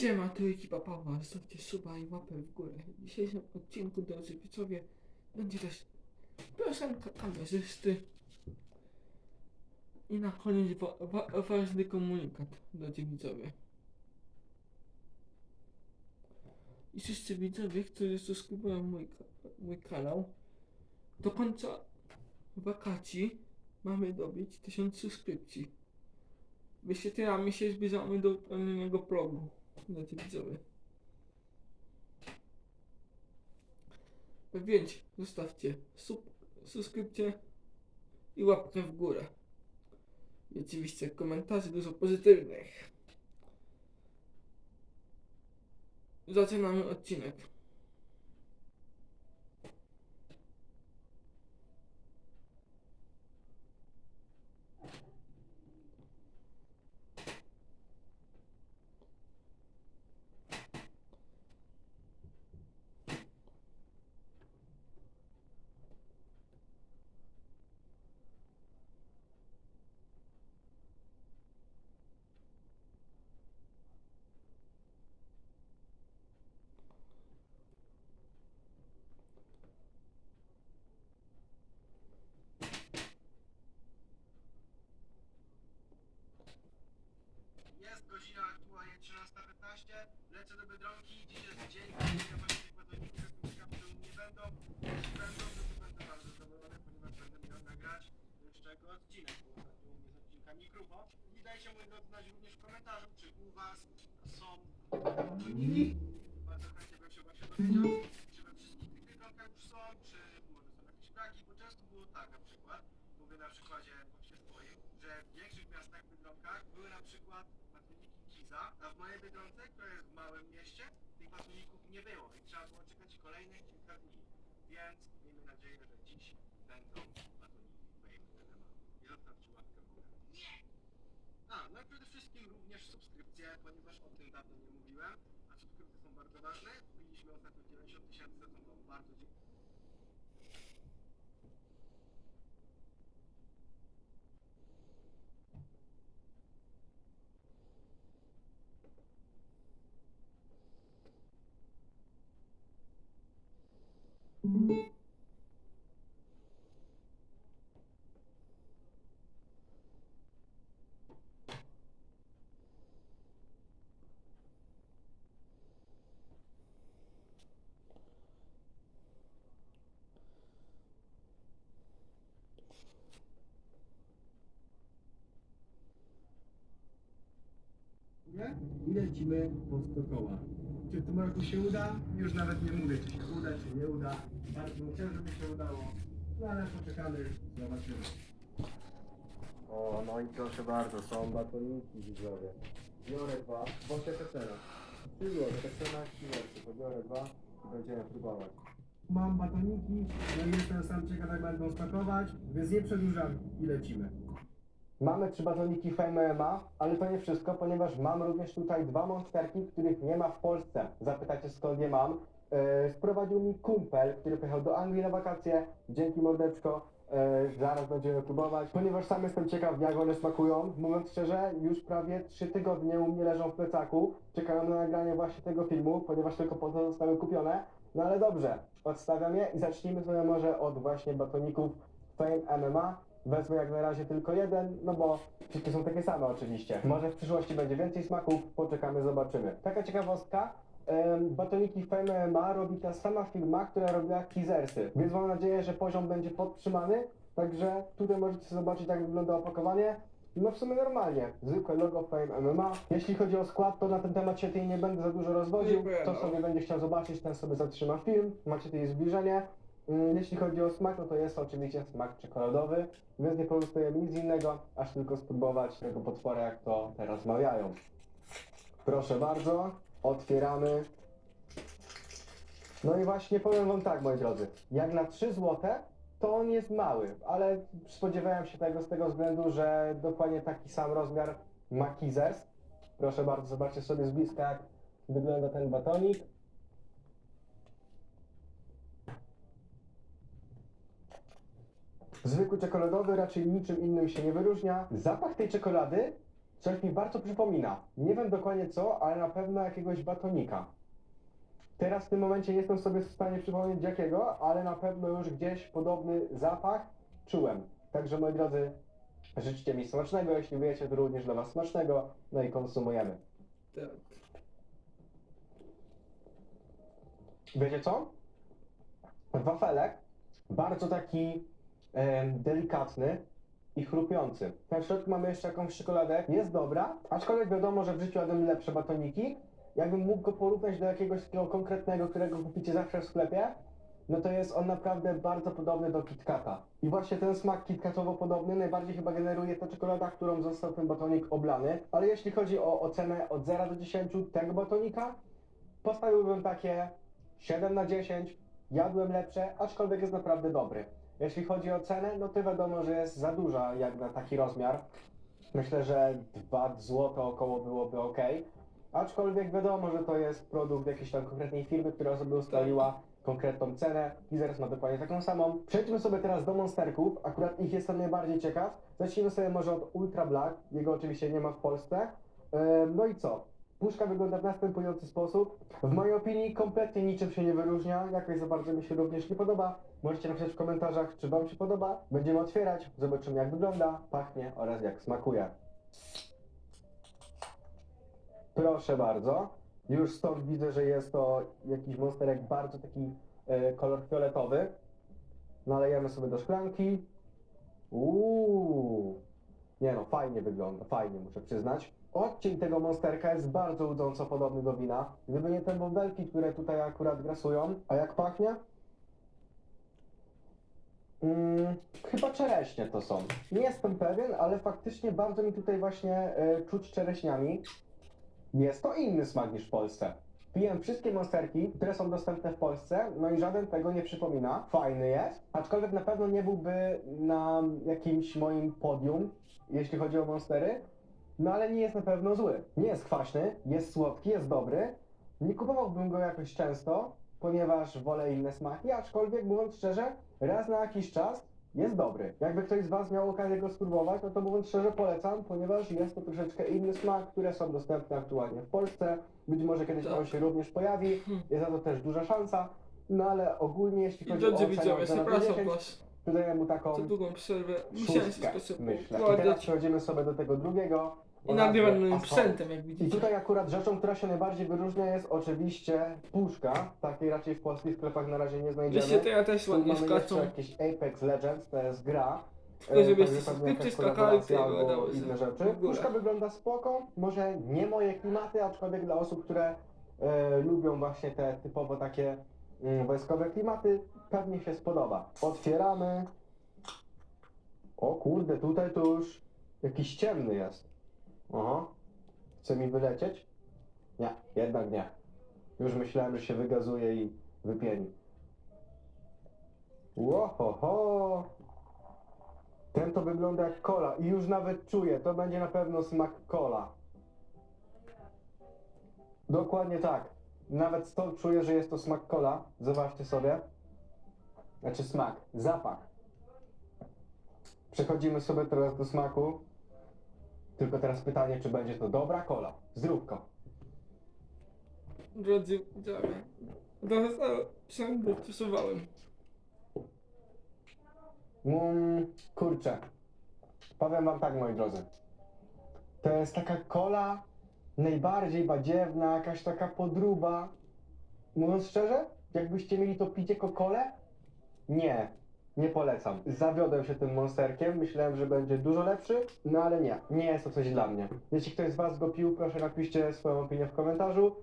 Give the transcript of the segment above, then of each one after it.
Siema, tu ekipa Pawła, zostawcie suba i łapę w górę. W dzisiejszym odcinku, drodzy widzowie, będzie też piosenka kamerzysty. I na koniec wa wa ważny komunikat, drodzy widzowie. I wszyscy widzowie, którzy subskrybują mój, mój kanał, do końca wakacji mamy dobić 1000 subskrypcji. Wyświetlamy się, zbliżamy do pełnego progu. Drodzy widzowie. Więc zostawcie sub, subskrypcję i łapkę w górę. I oczywiście komentarzy dużo pozytywnych. Zaczynamy odcinek. Jest godzina aktualnie 13.15. Lecę do Biedronki. Dziś jest dzień, kiedy ja. Jestem ciekaw, czy nie będą. Jeśli będą, to, to będę bardzo zadowolony, ponieważ będę miał nagrać czego odcinek, bo ostatnio u mnie z odcinkami grubo. I dajcie moi drodzy znać również w komentarzu, czy u was są batoniki. Bardzo chętnie bym się właśnie dowiedział, czy we wszystkich tych biedronkach już są, czy może są jakieś braki, bo często było tak na przykład, mówię na przykładzie właśnie swoim, że w większych miastach, Biedronkach były na przykład Kiza, a w mojej Biedronce, która jest w małym mieście, tych batoników nie było i trzeba było czekać kolejnych kilka dni. Więc miejmy nadzieję, że dziś będą batoniki Fame MMA. I zostawcie łapkę w górę. Nie! A, no i przede wszystkim również subskrypcje, ponieważ o tym dawno nie mówiłem, a subskrypcje są bardzo ważne. Wbiliśmy ostatnio 90 tysięcy, za to wam bardzo dziękuję. I lecimy po 100 koła. Czy w tym roku się uda? Już nawet nie mówię, czy się uda, czy nie uda. Bardzo bym chciał, żeby się udało. No ale poczekamy, zobaczymy. O, no i proszę bardzo, są batoniki widzowie. Biorę dwa, bo jaka cena? 3 zł, tak cena kilometrów, to biorę dwa i będziemy próbować. Mam batoniki, no i jestem sam ciekaw jak będą smakować, więc nie przedłużam i lecimy. Mamy trzy batoniki Fame MMA, ale to nie wszystko, ponieważ mam również tutaj dwa monsterki, których nie ma w Polsce. Zapytacie skąd je mam? Yy, sprowadził mi kumpel, który pojechał do Anglii na wakacje. Dzięki mordeczko. Yy, zaraz będziemy próbować, ponieważ sam jestem ciekaw jak one smakują. Mówiąc szczerze, już prawie trzy tygodnie u mnie leżą w plecaku. Czekają na nagranie właśnie tego filmu, ponieważ tylko po to zostały kupione. No ale dobrze, odstawiam je i zacznijmy sobie może od właśnie batoników Fame MMA. Wezmę jak na razie tylko jeden, no bo wszystkie są takie same oczywiście. Może w przyszłości będzie więcej smaków, poczekamy, zobaczymy. Taka ciekawostka, em, batoniki Fame MMA robi ta sama firma, która robiła Kizersy, więc mam nadzieję, że poziom będzie podtrzymany, także tutaj możecie zobaczyć jak wygląda opakowanie. No w sumie normalnie, zwykłe logo Fame MMA. Jeśli chodzi o skład, to na ten temat się tutaj nie będę za dużo rozwodził. Dziękuję, Kto no. sobie będzie chciał zobaczyć, ten sobie zatrzyma film. Macie tutaj zbliżenie. Mm, Jeśli chodzi o smak, no to jest to oczywiście smak czekoladowy, więc nie pozostaje nic innego, aż tylko spróbować tego potwora, jak to teraz mawiają. Proszę bardzo, otwieramy. No i właśnie powiem wam tak, moi drodzy, jak na 3 złote, to on jest mały, ale spodziewałem się tego z tego względu, że dokładnie taki sam rozmiar ma Kizers. Proszę bardzo, zobaczcie sobie z bliska, jak wygląda ten batonik. Zwykły czekoladowy raczej niczym innym się nie wyróżnia. Zapach tej czekolady coś mi bardzo przypomina. Nie wiem dokładnie co, ale na pewno jakiegoś batonika. Teraz w tym momencie nie jestem sobie w stanie przypomnieć jakiego, ale na pewno już gdzieś podobny zapach czułem. Także moi drodzy, życzcie mi smacznego, jeśli wiecie, to również dla was smacznego, no i konsumujemy. Tak. Wiecie co? Wafelek bardzo taki delikatny i chrupiący. Na środku mamy jeszcze jakąś czekoladę. Jest dobra, aczkolwiek wiadomo, że w życiu jadłem lepsze batoniki. Jakbym mógł go porównać do jakiegoś takiego konkretnego, którego kupicie zawsze w sklepie, no to jest on naprawdę bardzo podobny do KitKata. I właśnie ten smak KitKatowo podobny najbardziej chyba generuje ta czekolada, którą został ten batonik oblany. Ale jeśli chodzi o ocenę od 0 do 10 tego batonika, postawiłbym takie 7 na 10. Jadłem lepsze, aczkolwiek jest naprawdę dobry. Jeśli chodzi o cenę, no to wiadomo, że jest za duża jak na taki rozmiar. Myślę, że 2 zł około byłoby ok. Aczkolwiek wiadomo, że to jest produkt jakiejś tam konkretnej firmy, która sobie ustaliła konkretną cenę i zaraz ma dokładnie taką samą. Przejdźmy sobie teraz do monsterków, akurat ich jestem najbardziej ciekaw. Zacznijmy sobie może od Ultra Black, jego oczywiście nie ma w Polsce. Ehm, No i co? Puszka wygląda w następujący sposób. W mojej opinii kompletnie niczym się nie wyróżnia, jakoś za bardzo mi się również nie podoba. Możecie napisać w komentarzach, czy Wam się podoba. Będziemy otwierać, zobaczymy jak wygląda, pachnie oraz jak smakuje. Proszę bardzo. Już stąd widzę, że jest to jakiś monsterek bardzo taki e, kolor fioletowy. Nalejemy sobie do szklanki. Uuu. Nie no, fajnie wygląda, fajnie muszę przyznać. Odcień tego monsterka jest bardzo łudząco podobny do wina. Gdyby nie te bąbelki, które tutaj akurat grasują. A jak pachnie? Mm, chyba czereśnie to są. Nie jestem pewien, ale faktycznie bardzo mi tutaj właśnie e, czuć czereśniami. Jest to inny smak niż w Polsce. Piłem wszystkie monsterki, które są dostępne w Polsce, no i żaden tego nie przypomina. Fajny jest, aczkolwiek na pewno nie byłby na jakimś moim podium, jeśli chodzi o monstery. No ale nie jest na pewno zły. Nie jest kwaśny, jest słodki, jest dobry. Nie kupowałbym go jakoś często, ponieważ wolę inne smaki, aczkolwiek mówiąc szczerze, raz na jakiś czas jest dobry. Jakby ktoś z Was miał okazję go spróbować, no to mówiąc szczerze polecam, ponieważ jest to troszeczkę inny smak, które są dostępne aktualnie w Polsce. Być może kiedyś Tak. on się również pojawi, jest na to też duża szansa. No ale ogólnie jeśli chodzi o ocenę widzowie, od 0 do przepraszam 10, was to daję mu taką za długą przerwę. Musiałem się szóstkę, myślę. I teraz układać. przechodzimy sobie do tego drugiego. I o nagrywam nazwie moim sprzętem, jak I widzicie. tutaj akurat rzeczą, która się najbardziej wyróżnia jest oczywiście puszka. Takiej raczej w polskich sklepach na razie nie znajdziemy. Wiecie, to ja też Tu ładnie mamy jeszcze jakieś Apex Legends, to jest gra. Tylko E, żebyście także pewnie subskrypcje jakaś skakali, kolaboracja to albo się inne w rzeczy. górę. Puszka wygląda spoko, może nie moje klimaty, aczkolwiek dla osób, które e, lubią właśnie te typowo takie mm, wojskowe klimaty, pewnie się spodoba. Otwieramy. O kurde, tutaj to już jakiś ciemny jest. Aha. Chce mi wylecieć? Nie, jednak nie. Już myślałem, że się wygazuje i wypieni. Łohoho! Ten to wygląda jak kola i już nawet czuję, to będzie na pewno smak kola. Dokładnie tak. Nawet stąd czuję, że jest to smak kola. Zobaczcie sobie. Znaczy smak, zapach. Przechodzimy sobie teraz do smaku. Tylko teraz pytanie, czy będzie to dobra kola. Zdrówko. Drodzy widzowie, trochę przędę przesuwałem. Mm, kurczę. Powiem wam tak, moi drodzy. To jest taka kola najbardziej badziewna, jakaś taka podruba. Mówiąc szczerze, jakbyście mieli to pić jako kolę? Nie, nie polecam. Zawiodłem się tym monsterkiem, myślałem, że będzie dużo lepszy, no ale nie, nie jest to coś dla mnie. Jeśli ktoś z was go pił, proszę napiszcie swoją opinię w komentarzu,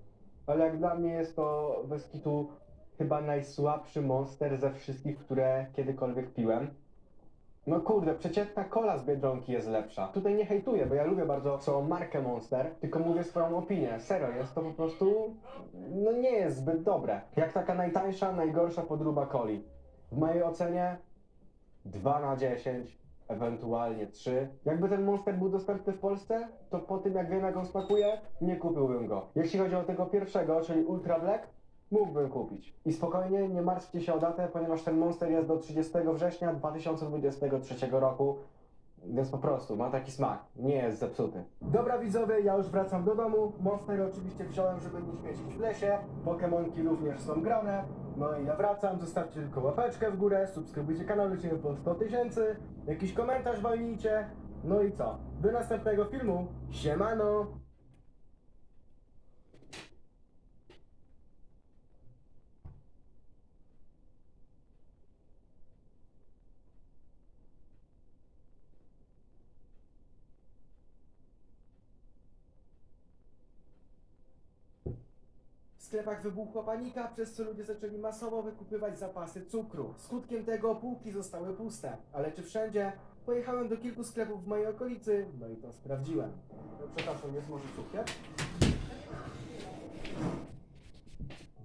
ale jak dla mnie jest to bez kitu chyba najsłabszy monster ze wszystkich, które kiedykolwiek piłem. No kurde, przeciętna kola z Biedronki jest lepsza. Tutaj nie hejtuję, bo ja lubię bardzo całą markę Monster, tylko mówię swoją opinię. Serio, jest to po prostu... No nie jest zbyt dobre. Jak taka najtańsza, najgorsza podróba coli. W mojej ocenie 2 na 10, ewentualnie 3. Jakby ten Monster był dostępny w Polsce, to po tym jak wiem jak on smakuje, nie kupiłbym go. Jeśli chodzi o tego pierwszego, czyli Ultra Black, mógłbym kupić. I spokojnie, nie martwcie się o datę, ponieważ ten Monster jest do 30 września 2023 roku. Więc po prostu, ma taki smak. Nie jest zepsuty. Dobra widzowie, ja już wracam do domu. Monster oczywiście wziąłem, żeby nie śmiecić w lesie. Pokemonki również są grane. No i ja wracam, zostawcie tylko łapeczkę w górę, subskrybujcie kanał, lecimy po 100 tysięcy. Jakiś komentarz walnijcie. No i co? Do następnego filmu. Siemano! W sklepach wybuchła panika, przez co ludzie zaczęli masowo wykupywać zapasy cukru. Skutkiem tego półki zostały puste. Ale czy wszędzie? Pojechałem do kilku sklepów w mojej okolicy, no i to sprawdziłem. No, Przepraszam, jest może cukier?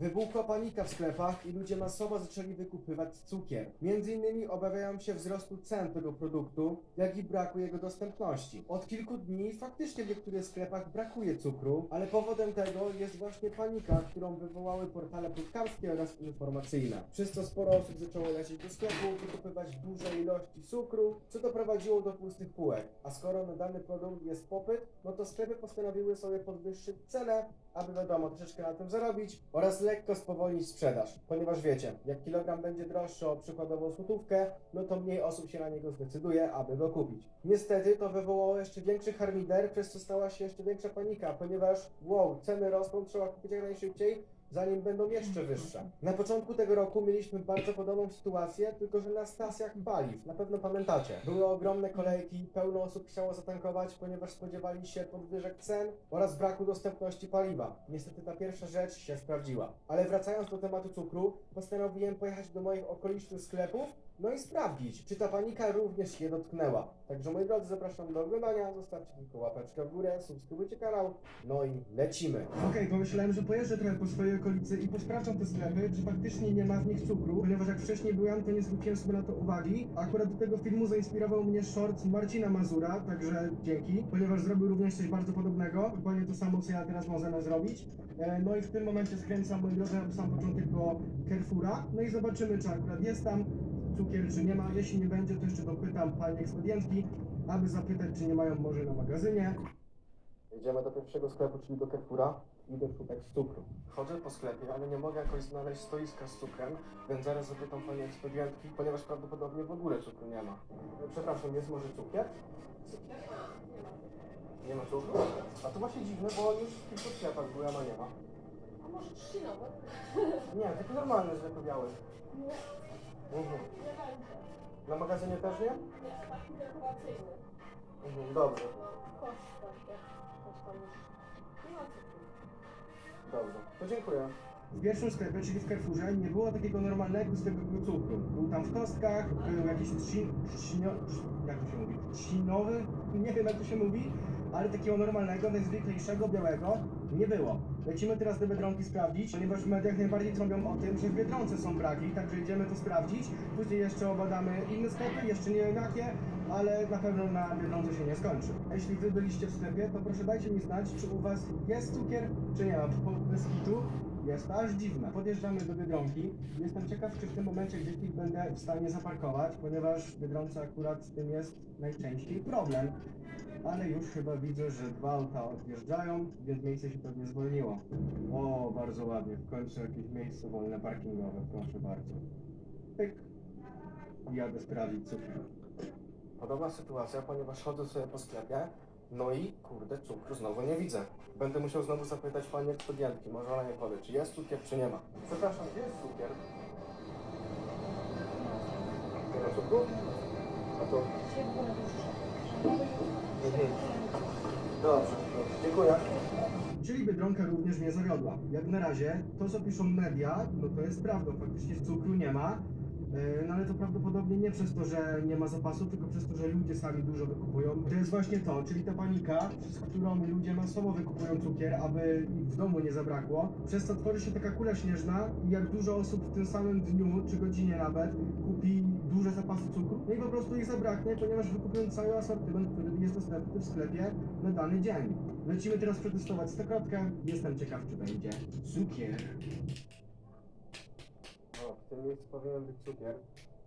Wybuchła panika w sklepach i ludzie masowo zaczęli wykupywać cukier. Między innymi obawiają się wzrostu cen tego produktu, jak i braku jego dostępności. Od kilku dni faktycznie w niektórych sklepach brakuje cukru, ale powodem tego jest właśnie panika, którą wywołały portale plotkarskie oraz informacyjne. Przez co sporo osób zaczęło lecieć do sklepu, wykupywać duże ilości cukru, co doprowadziło do pustych półek. A skoro na dany produkt jest popyt, no to sklepy postanowiły sobie podwyższyć cenę, aby wiadomo, troszeczkę na tym zarobić oraz lekko spowolnić sprzedaż. Ponieważ wiecie, jak kilogram będzie droższy o przykładowo złotówkę, no to mniej osób się na niego zdecyduje, aby go kupić. Niestety to wywołało jeszcze większy harmider, przez co stała się jeszcze większa panika, ponieważ wow, ceny rosną, trzeba kupić jak najszybciej, zanim będą jeszcze wyższe. Na początku tego roku mieliśmy bardzo podobną sytuację, tylko że na stacjach paliw, na pewno pamiętacie. Były ogromne kolejki, pełno osób chciało zatankować, ponieważ spodziewali się podwyżek cen oraz braku dostępności paliwa. Niestety ta pierwsza rzecz się sprawdziła. Ale wracając do tematu cukru, postanowiłem pojechać do moich okolicznych sklepów, no i sprawdzić, czy ta panika również je dotknęła. Także moi drodzy, zapraszam do oglądania, zostawcie tylko łapeczkę w górę, subskrybujcie kanał, no i lecimy. Okej, pomyślałem, że pojeżdżę trochę po swojej okolicy i posprawdzam te sklepy, czy faktycznie nie ma w nich cukru, ponieważ jak wcześniej byłem, to nie zwróciłem sobie na to uwagi. Akurat do tego filmu zainspirował mnie short Marcina Mazura, także dzięki, ponieważ zrobił również coś bardzo podobnego, dokładnie to samo, co ja teraz zamiar zrobić. E, No i w tym momencie skręcam, moi drodzy, na sam początek do Carrefoura, no i zobaczymy, czy akurat jest tam cukier, czy nie ma. Jeśli nie będzie, to jeszcze dopytam pani ekspedientki, aby zapytać, czy nie mają może na magazynie. Idziemy do pierwszego sklepu, czyli do Carrefoura. Idę szukać cukru. Chodzę po sklepie, ale nie mogę jakoś znaleźć stoiska z cukrem, więc zaraz zapytam pani ekspedientki, ponieważ prawdopodobnie w ogóle cukru nie ma. Przepraszam, jest może cukier? Nie ma cukru? A to właśnie dziwne, bo już w kilku sklepach byłem, a nie ma. A może trzcinowy? Nie, taki normalny, zwykły biały. Nie. Na magazynie też nie? Mhm, dobrze, dobrze. To dziękuję. W pierwszym sklepie, czyli w Carrefourze, nie było takiego normalnego zwykłego cukru. Był tam w kostkach, był jakiś trzci, trzcinio, trz- jak to się mówi? Trzcinowy? Nie wiem jak to się mówi, ale takiego normalnego, najzwyklejszego, białego nie było. Lecimy teraz do Biedronki sprawdzić, ponieważ w mediach najbardziej trąbią o tym, że w Biedronce są braki, także idziemy to sprawdzić. Później jeszcze obadamy inne sklepy, jeszcze nie wiem jakie, ale na pewno na Biedronce się nie skończy. A jeśli wy byliście w sklepie, to proszę dajcie mi znać, czy u was jest cukier, czy nie ma, bez kitu jest aż dziwne. Podjeżdżamy do Biedronki. Jestem ciekaw, czy w tym momencie gdzieś ich będę w stanie zaparkować, ponieważ w Biedronce akurat z tym jest najczęściej problem. Ale już chyba widzę, że dwa auta odjeżdżają, więc miejsce się pewnie zwolniło. O, bardzo ładnie. W końcu jakieś miejsce wolne parkingowe, proszę bardzo. Pyk. Jadę sprawdzić cukier. Podobna sytuacja, ponieważ chodzę sobie po sklepie, no i kurde, cukru znowu nie widzę. Będę musiał znowu zapytać pani ekspedientki, może ona nie powie, czy jest cukier, czy nie ma. Przepraszam, gdzie jest cukier? Nie ma cukru? A to... Mhm. Dobrze, dobrze, dziękuję. Czyli Biedronka również mnie zawiodła. Jak na razie, to co piszą media, no to jest prawda, faktycznie cukru nie ma. Yy, No ale to prawdopodobnie nie przez to, że nie ma zapasu, tylko przez to, że ludzie sami dużo wykupują. To jest właśnie to, czyli ta panika, z którą ludzie masowo wykupują cukier, aby ich w domu nie zabrakło. Przez to tworzy się taka kula śnieżna i jak dużo osób w tym samym dniu, czy godzinie nawet, kupi duże zapasy cukru, no i po prostu ich zabraknie, ponieważ wykupują cały asortyment, który jest dostępny w sklepie na dany dzień. Lecimy teraz przetestować stokrotkę. Jestem ciekaw, czy będzie cukier. Tym miejscu powinien być cukier.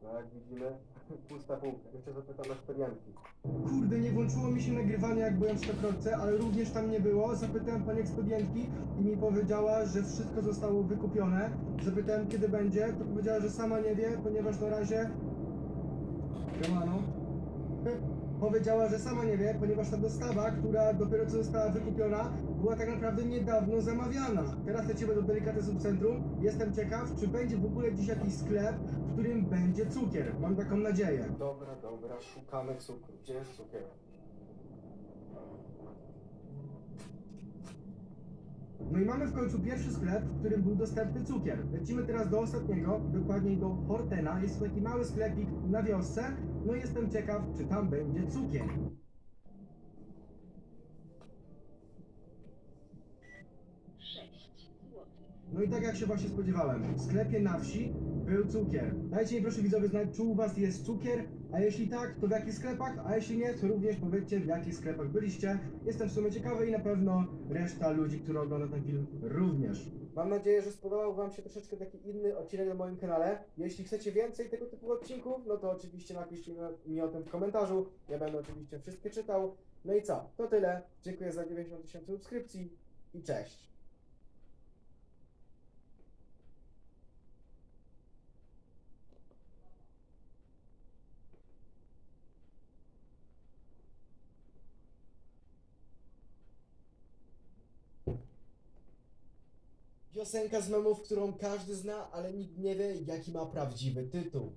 No jak widzimy, pusta półka. Jeszcze zapytam ekspedientki. Kurde, nie włączyło mi się nagrywanie jak byłem w Sztokroce, ale również tam nie było. Zapytałem pani ekspedientki i mi powiedziała, że wszystko zostało wykupione. Zapytałem kiedy będzie, to powiedziała, że sama nie wie, ponieważ na razie... Siemano. Powiedziała, że sama nie wie, ponieważ ta dostawa, która dopiero co została wykupiona, była tak naprawdę niedawno zamawiana. Teraz lecimy do Delikatesów Centrum. Jestem ciekaw, czy będzie w ogóle dziś jakiś sklep, w którym będzie cukier. Mam taką nadzieję. Dobra, dobra, szukamy cukru. Gdzie jest cukier? No i mamy w końcu pierwszy sklep, w którym był dostępny cukier. Lecimy teraz do ostatniego, dokładniej do Hortena. Jest to taki mały sklepik na wiosce. No jestem ciekaw, czy tam będzie cukier. No i tak jak się właśnie spodziewałem, w sklepie na wsi był cukier. Dajcie mi proszę widzowie znać, czy u was jest cukier, a jeśli tak, to w jakich sklepach, a jeśli nie, to również powiedzcie w jakich sklepach byliście. Jestem w sumie ciekawy i na pewno reszta ludzi, która ogląda ten film również. Mam nadzieję, że spodobał Wam się troszeczkę taki inny odcinek na moim kanale. Jeśli chcecie więcej tego typu odcinków, no to oczywiście napiszcie mi- o tym w komentarzu. Ja będę oczywiście wszystkie czytał. No i co? To tyle. Dziękuję za 90 tysięcy subskrypcji i cześć. Piosenka z memów, którą każdy zna, ale nikt nie wie, jaki ma prawdziwy tytuł.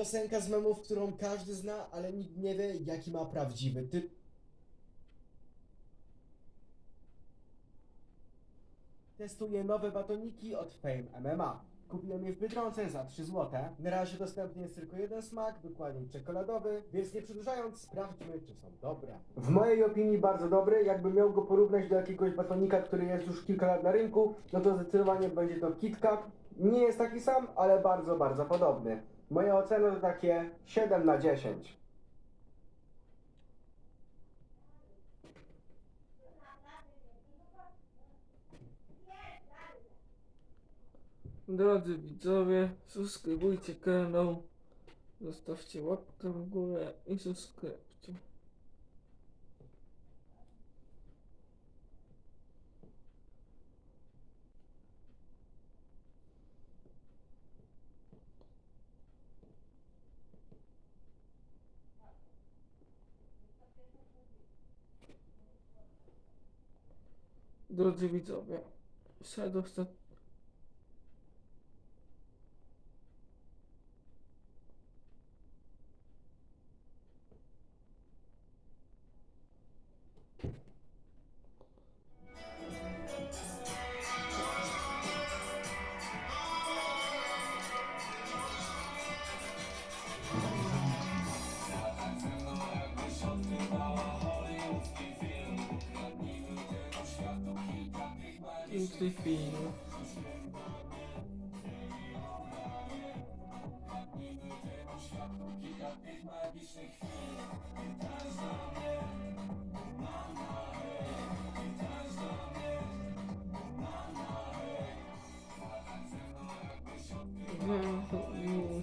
Piosenka z memów, którą każdy zna, ale nikt nie wie, jaki ma prawdziwy tytuł. Testuję nowe batoniki od Fame MMA. Kupiłem je w Biedronce za 3 zł. Na razie dostępny jest tylko jeden smak, dokładnie czekoladowy, więc nie przedłużając, sprawdźmy, czy są dobre. W mojej opinii bardzo dobry. Jakbym miał go porównać do jakiegoś batonika, który jest już kilka lat na rynku, no to zdecydowanie będzie to KitKat. Nie jest taki sam, ale bardzo, bardzo podobny. Moja ocena to takie 7 na 10. Drodzy widzowie, subskrybujcie kanał, zostawcie łapkę w górę i subskrypcję. Drodzy widzowie, przedostat...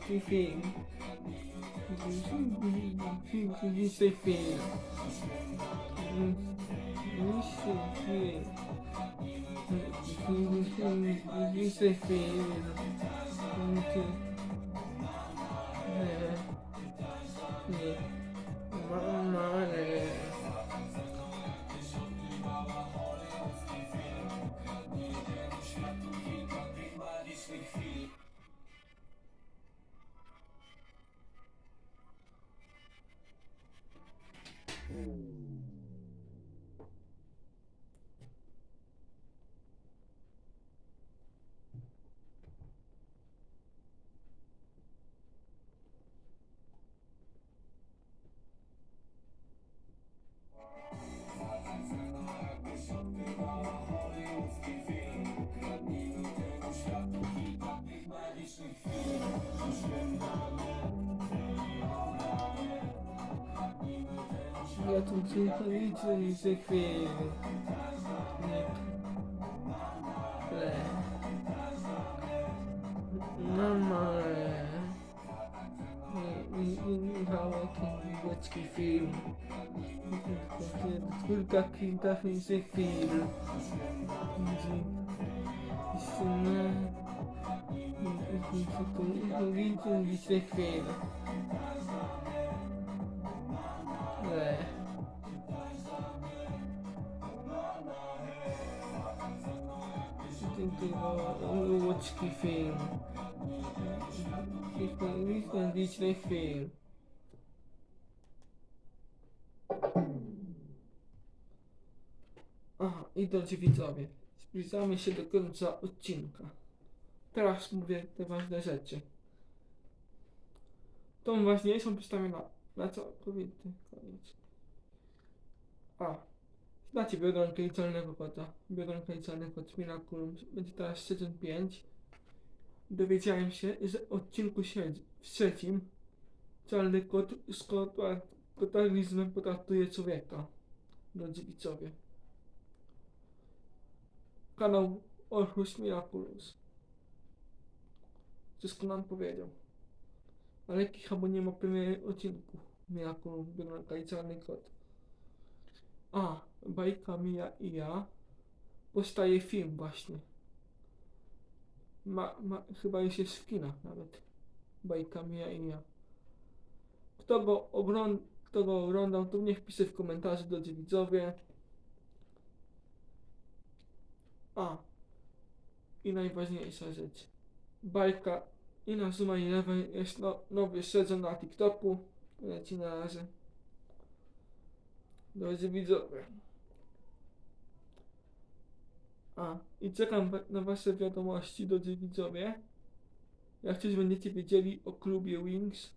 feio. De ser feio. De ser feio. De ser feio. Tu przychodzicie i się chwili. Le. Mama, le. Michałek i Łódzki film. Kilka, kilka się chwil. Syna. Widzę się chwil. Le. Łódzki film. Liczny film. Aha, i drodzy widzowie, zbliżamy się do końca odcinka. Teraz mówię te ważne rzeczy. Tą ważniejszą przedstawię na, na całkowity koniec. A, znacie biodronkę liczalnego kota. Biodronka liczalnego kot Miraculum. Będzie teraz sezon 5. Dowiedziałem się, że w odcinku trzecim czarny kot z kota- kotalizmem potraktuje człowieka. Drodzy widzowie. Kanał Orchus Miraculous. Wszystko nam powiedział. Ale jakich chyba nie ma premiery odcinku. Miraculum, Biedronka i Czarny Kot. A, bajka Mia i ja. Powstaje film właśnie. Ma, ma, chyba już jest w kinach nawet. Bajka Mia i ja. Kto go, ogląd, kto go oglądał, to niech pisze w komentarzu, drodzy widzowie. A. I najważniejsza rzecz. Bajka i na jest no, nowy sezon na TikToku. Leci na razie. Drodzy widzowie. A, i czekam na wasze wiadomości, drodzy widzowie. Jak coś będziecie wiedzieli o klubie Wings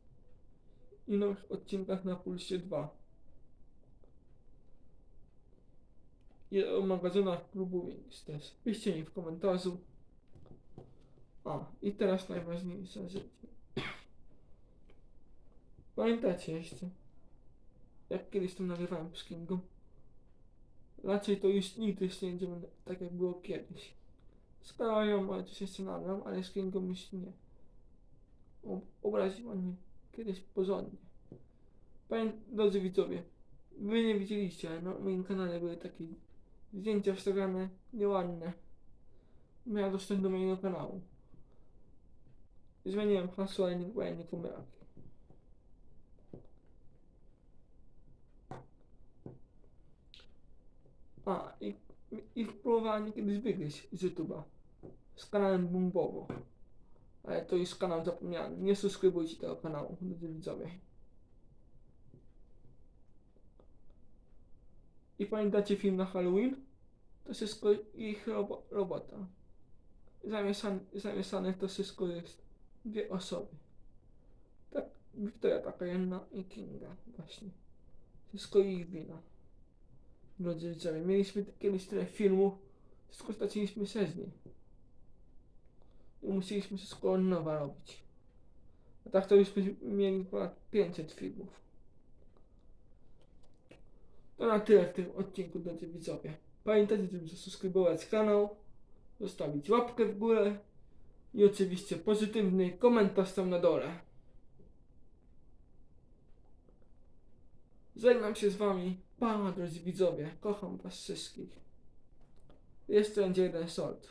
i nowych odcinkach na Pulsie 2. I o magazynach klubu Wings też. Piszcie mi w komentarzu. A, i teraz najważniejsza rzecz. Pamiętacie jeszcze? Jak kiedyś tam nagrywałem z Kingą? Raczej to już nigdy już nie będziemy tak jak było kiedyś. Z Karolią może coś jeszcze nagram, ale z Kingą już nie. Obraziła mnie kiedyś porządnie. Pamię drodzy widzowie, wy nie widzieliście, ale na moim kanale były takie zdjęcia wstawiane nieładne. Miała dostęp do mojego kanału. Zmieniłem hasło, ale nie byłem nikomu jakie. A, i, i próbowałem kiedyś wygryźć z YouTube'a. Z kanałem Bumbowo. Ale to jest kanał zapomniany. Nie subskrybujcie tego kanału, drodzy widzowie. I pamiętacie film na Halloween? To wszystko ich robo, robota. Zamieszane to wszystko jest dwie osoby. Tak, Wiktoria taka jedna i Kinga właśnie. Wszystko ich wina. Widzowie, mieliśmy kiedyś tyle filmów, wszystko straciliśmy przez nie. I musieliśmy wszystko od nowa robić. A tak to już mieli ponad 500 filmów. To na tyle w tym odcinku, drodzy widzowie. Pamiętajcie, żeby zasubskrybować kanał, zostawić łapkę w górę i oczywiście pozytywny komentarz tam na dole. Żegnam się z wami. Pa, drodzy widzowie. Kocham was wszystkich. Jeszcze będzie jeden sort.